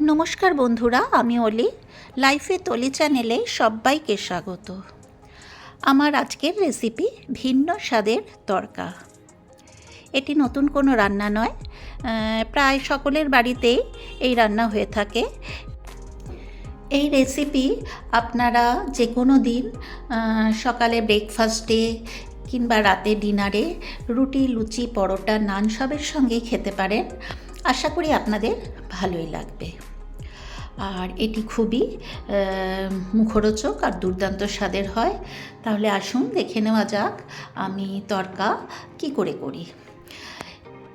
নমস্কার বন্ধুরা, আমি অলি। লাইফে তলি চ্যানেলে সবাইকে স্বাগত। আমার আজকের রেসিপি ভিন্ন স্বাদের তরকা। এটি নতুন কোনো রান্না নয়। প্রায় সকলের বাড়িতেই এই রান্না হয়ে থাকে। এই রেসিপি আপনারা যে কোনো দিন সকালে ব্রেকফাস্টে কিংবা রাতে ডিনারে রুটি, লুচি, পরোটা, নান সবের সঙ্গে খেতে পারেন। আশা করি আপনাদের ভালোই লাগবে। আর এটি খুবই মুখরোচক আর দুর্দান্ত স্বাদের হয়। তাহলে আসুন, দেখে নেওয়া যাক আমি তরকা কি করে করি।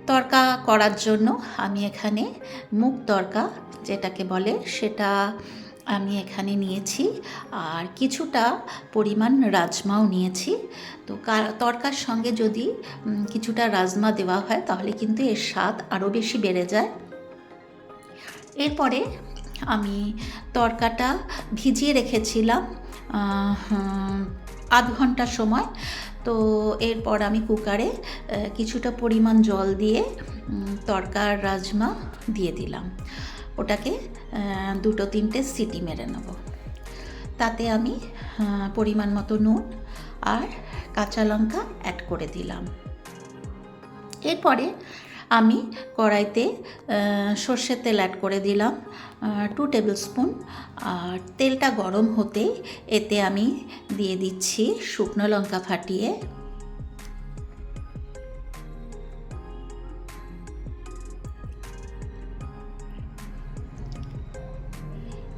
তরকা করার জন্য আমি এখানে মুগ তরকা যেটাকে বলে সেটা আমি এখানে নিয়েছি আর কিছুটা পরিমাণ রাজমাও নিয়েছি। তো তরকার সঙ্গে যদি কিছুটা রাজমা দেওয়া হয় তাহলে কিন্তু এর স্বাদ আরও বেশি বেড়ে যায়। এরপরে আমি তরকাটা ভিজিয়ে রেখেছিলাম আধ ঘণ্টা সময়। তো এরপর আমি কুকারে কিছুটা পরিমাণ জল দিয়ে তরকার রাজমা দিয়ে দিলাম। ওটাকে দুটো তিনটে সিটি মেরে নেব। তাতে আমি পরিমাণ মতো নুন আর কাঁচা লঙ্কা অ্যাড করে দিলাম। এরপরে আমি কড়াইতে সর্ষের তেল অ্যাড করে দিলাম টু টেবিল স্পুন আর তেলটা গরম হতে এতে আমি দিয়ে দিচ্ছি শুকনো লঙ্কা ফাটিয়ে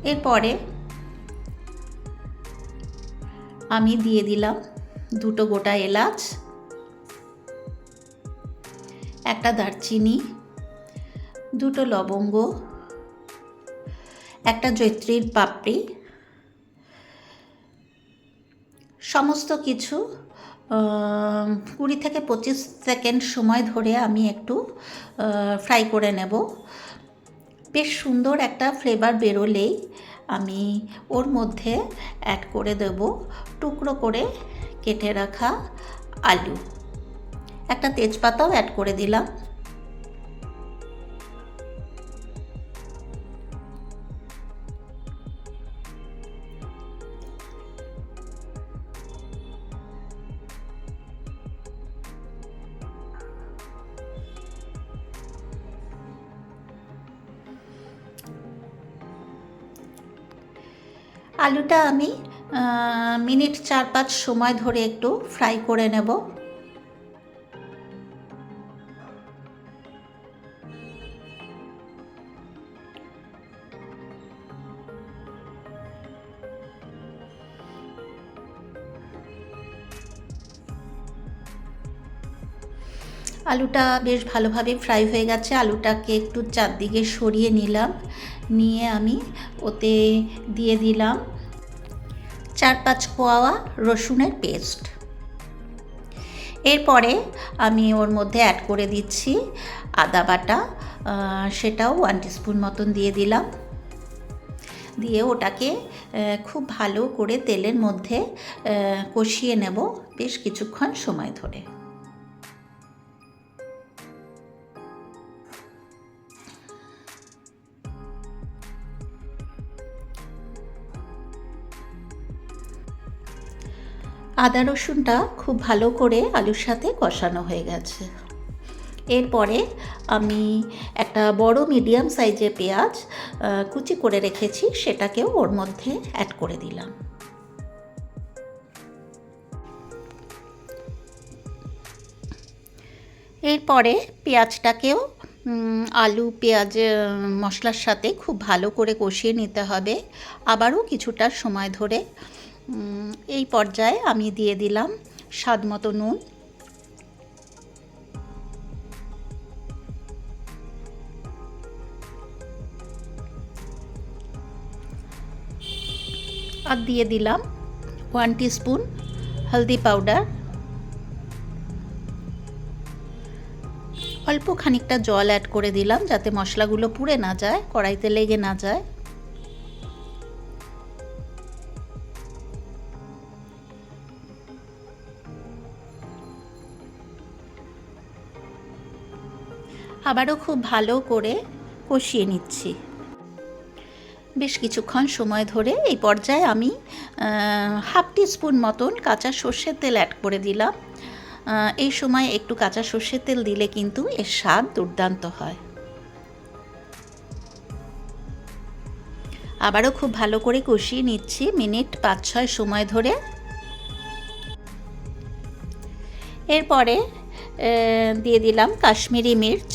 এরপরে আমি দিয়ে দিলাম দুটো গোটা এলাচ, একটা দারচিনি, দুটো লবঙ্গ, একটা জৈত্রীর পাপড়ি, সমস্ত কিছু কুড়ি থেকে পঁচিশ সেকেন্ড সময় ধরে আমি একটু ফ্রাই করে নেব। বেশ সুন্দর একটা ফ্লেভার বেরোলেই আমি ওর মধ্যে অ্যাড করে দেব টুকরো করে কেটে রাখা আলু। একটা তেজপাতাও অ্যাড করে দিলাম। আলুটা আমি মিনিট চার পাঁচ সময় ধরে একটু ফ্রাই করে নেব। আলুটা বেশ ভালোভাবে ফ্রাই হয়ে গেছে। আলুটাকে একটু চারদিকে সরিয়ে নিলাম। নিয়ে আমি ওতে দিয়ে দিলাম। চার পাঁচ কোয়া রসুনের পেস্ট। এরপরে আমি ওর মধ্যে অ্যাড করে দিচ্ছি আদা বাটা সেটাও ওয়ান টিস্পুন মতন দিয়ে দিলাম। দিয়ে ওটাকে খুব ভালো করে তেলের মধ্যে কষিয়ে নেব বেশ কিছুক্ষণ সময় ধরে। আদা রসুনটা খুব ভালো করে আলুর সাথে কষানো হয়ে গেছে। এরপরে আমি একটা বড় মিডিয়াম সাইজের পেঁয়াজ কুচি করে রেখেছি, সেটাকেও ওর মধ্যে অ্যাড করে দিলাম। এরপরে পেঁয়াজটাকেও আলু, পেঁয়াজ মশলার সাথে খুব ভালো করে কষিয়ে নিতে হবে। আবারও কিছুটা সময় ধরে এই পর্যায়ে আমি দিয়ে দিলাম স্বাদ মতো নুন। আর দিয়ে দিলাম ওয়ান স্পুন হলদি পাউডার অল্প খানিকটা জল অ্যাড করে দিলাম যাতে মশলাগুলো পুড়ে না যায়, কড়াইতে লেগে না যায়। আবারও খুব ভালো করে কষিয়ে নিচ্ছি। বেশ কিছুক্ষণ সময় ধরে এই পর্যায়ে আমি হাফ টি স্পুন মতন কাঁচা সর্ষের তেল অ্যাড করে দিলাম। এই সময় একটু কাঁচা সর্ষের তেল দিলে কিন্তু এর স্বাদ দুর্দান্ত হয়। আবারও খুব ভালো করে কষিয়ে নিচ্ছি মিনিট পাঁচ ছয় সময় ধরে। এরপরে দিয়ে দিলাম কাশ্মীরি মির্চ।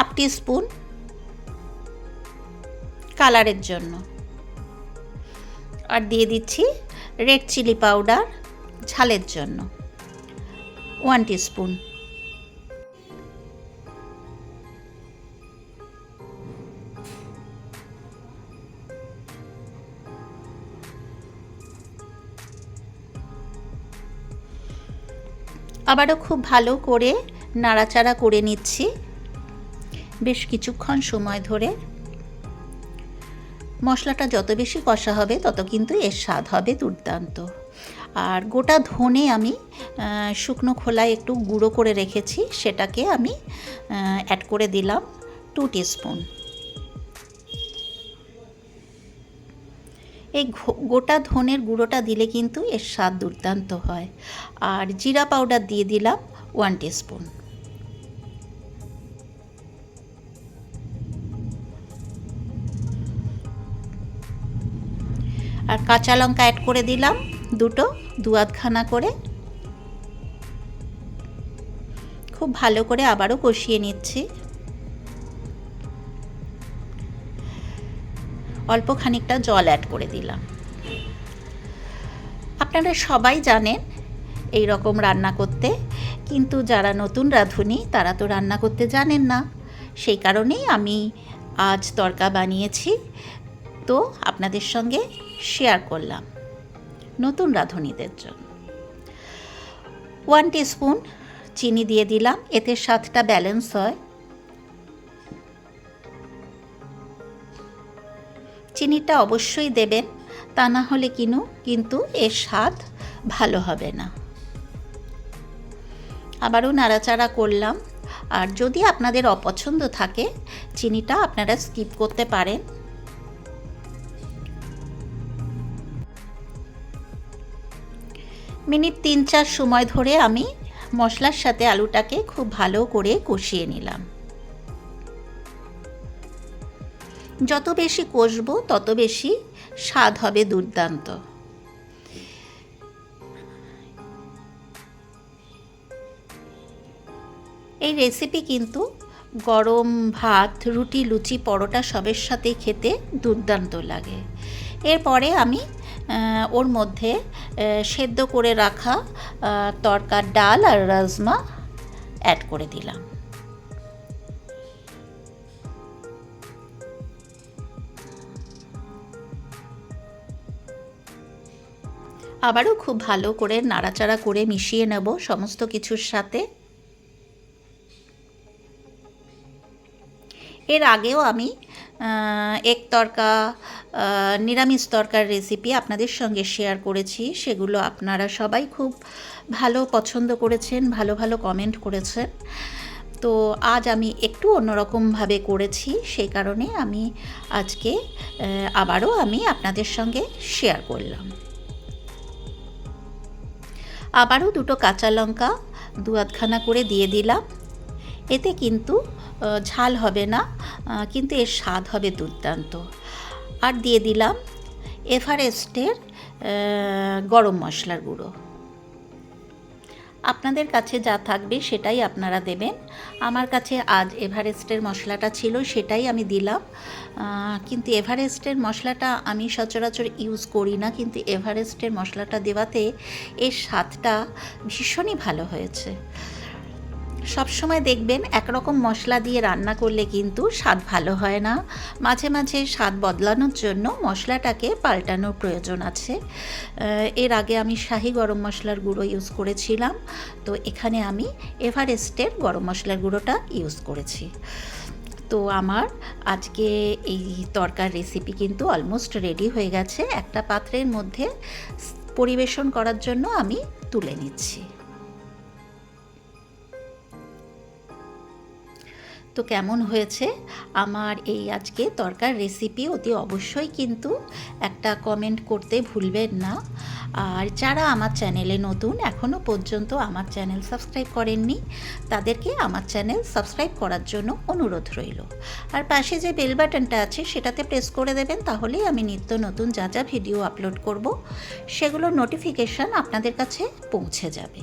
হাফ স্পুন কালারের জন্য। আর দিয়ে দিচ্ছি রেড চিলি পাউডার ঝালের জন্য। ওয়ান স্পুন আবারও খুব ভালো করে নাড়াচাড়া করে নিচ্ছি। বেশ কিছুক্ষণ সময় ধরে। মশলাটা যত বেশি কষা হবে, তত কিন্তু এর স্বাদ হবে দুর্দান্ত। আর গোটা ধনে আমি শুকনো খোলায় একটু গুঁড়ো করে রেখেছি, সেটাকে আমি অ্যাড করে দিলাম টু স্পুন এই গোটা ধনের গুঁড়োটা দিলে কিন্তু এর স্বাদ দুর্দান্ত হয়। আর জিরা পাউডার দিয়ে দিলাম ওয়ান স্পুন আর কাঁচা লঙ্কা অ্যাড করে দিলাম দুটো, দু আধখানা করে। খুব ভালো করে আবারও কষিয়ে নিচ্ছি। অল্প খানিকটা জল অ্যাড করে দিলাম। আপনারা সবাই জানেন এই রকম রান্না করতে, কিন্তু যারা নতুন রাঁধুনি, তারা তো রান্না করতে জানেন না। সেই কারণেই আমি আজ তরকা বানিয়েছি। তো আপনাদের সঙ্গে শেয়ার করলাম। নতুন রাঁধুনিদের জন্য। ওয়ান স্পুন চিনি দিয়ে দিলাম, এতে স্বাদটা ব্যালেন্স হয়। চিনিটা অবশ্যই দেবেন, তা না হলে কিনু, কিন্তু এর স্বাদ ভালো হবে না। আবারও নাড়াচাড়া করলাম, আর যদি আপনাদের অপছন্দ থাকে, চিনিটা আপনারা স্কিপ করতে পারেন। মিনিট তিন চার সময় ধরে আমি মশলার সাথে আলুটাকে খুব ভালো করে কষিয়ে নিলাম। যত বেশি কষবো, তত বেশি স্বাদ হবে দুর্দান্ত। এই রেসিপি কিন্তু গরম ভাত, রুটি, লুচি, পরোটা সবের সাথে খেতে দুর্দান্ত লাগে। এরপরে আমি ওর মধ্যে সেদ্ধ করে রাখা তরকার ডাল আর রাজমা অ্যাড করে দিলাম। আবারও খুব ভালো করে নাড়াচাড়া করে মিশিয়ে নেব সমস্ত কিছুর সাথে। এর আগেও আমি এক তরকা নিরামিষ তরকার রেসিপি আপনাদের সঙ্গে শেয়ার করেছি। সেগুলো আপনারা সবাই খুব ভালো পছন্দ করেছেন, ভালো ভালো কমেন্ট করেছেন। তো আজ আমি একটু অন্যরকমভাবে করেছি, সেই কারণে আমি আজকে আবারও আমি আপনাদের সঙ্গে শেয়ার করলাম। আবারও দুটো কাঁচা লঙ্কা দু আধখানা করে দিয়ে দিলাম। এতে কিন্তু ঝাল হবে না কিন্তু এর স্বাদ হবে দুর্দান্ত। আর দিয়ে দিলাম এভারেস্টের গরম মশলার গুঁড়ো। আপনাদের কাছে যা থাকবে সেটাই আপনারা দেবেন। আমার কাছে আজ এভারেস্টের মশলাটা ছিল, সেটাই আমি দিলাম। কিন্তু এভারেস্টের মশলাটা আমি সচরাচর ইউজ করি না, কিন্তু এভারেস্টের মশলাটা দেওয়াতে এর স্বাদটা ভীষণই ভালো হয়েছে। সবসময় দেখবেন একরকম মশলা দিয়ে রান্না করলে কিন্তু স্বাদ ভালো হয় না। মাঝে মাঝে স্বাদ বদলানোর জন্য মশলাটাকে পাল্টানোর প্রয়োজন আছে। এর আগে আমি শাহি গরম মশলার গুঁড়ো ইউজ করেছিলাম। তো এখানে আমি এভারেস্টের গরম মশলার গুঁড়োটা ইউজ করেছি। তো আমার আজকে এই তরকার রেসিপি কিন্তু অলমোস্ট রেডি হয়ে গেছে। একটা পাত্রের মধ্যে পরিবেশন করার জন্য আমি তুলে নিচ্ছি। তো কেমন হয়েছে? আমার এই আজকে তরকার রেসিপি অতি অবশ্যই কিন্তু একটা কমেন্ট করতে ভুলবেন না। আর যারা আমার চ্যানেলে নতুন এখনও পর্যন্ত আমার চ্যানেল সাবস্ক্রাইব করেননি, তাদেরকে আমার চ্যানেল সাবস্ক্রাইব করার জন্য অনুরোধ রইল। আর পাশে যে বেল বাটনটা আছে, সেটাতে প্রেস করে দেবেন, তাহলেই আমি নিত্য নতুন যা যা ভিডিও আপলোড করব, সেগুলোর নোটিফিকেশান আপনাদের কাছে পৌঁছে যাবে।